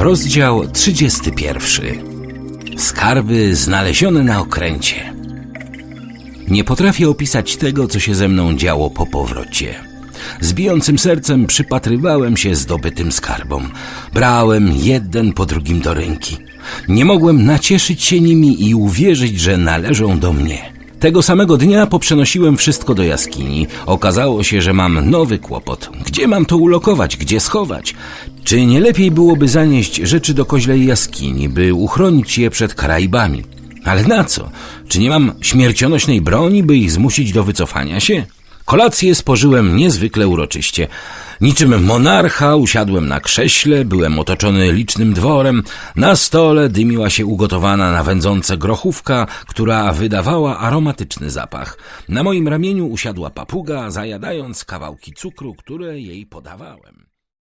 Rozdział 31. Skarby znalezione na okręcie. Nie potrafię opisać tego, co się ze mną działo po powrocie. Z bijącym sercem przypatrywałem się zdobytym skarbom. Brałem jeden po drugim do ręki. Nie mogłem nacieszyć się nimi i uwierzyć, że należą do mnie. Tego samego dnia poprzenosiłem wszystko do jaskini. Okazało się, że mam nowy kłopot. Gdzie mam to ulokować? Gdzie schować? Czy nie lepiej byłoby zanieść rzeczy do koźlej jaskini, by uchronić je przed Karaibami? Ale na co? Czy nie mam śmiercionośnej broni, by ich zmusić do wycofania się? Kolację spożyłem niezwykle uroczyście. Niczym monarcha usiadłem na krześle, byłem otoczony licznym dworem. Na stole dymiła się ugotowana na wędzące grochówka, która wydawała aromatyczny zapach. Na moim ramieniu usiadła papuga, zajadając kawałki cukru, które jej podawałem.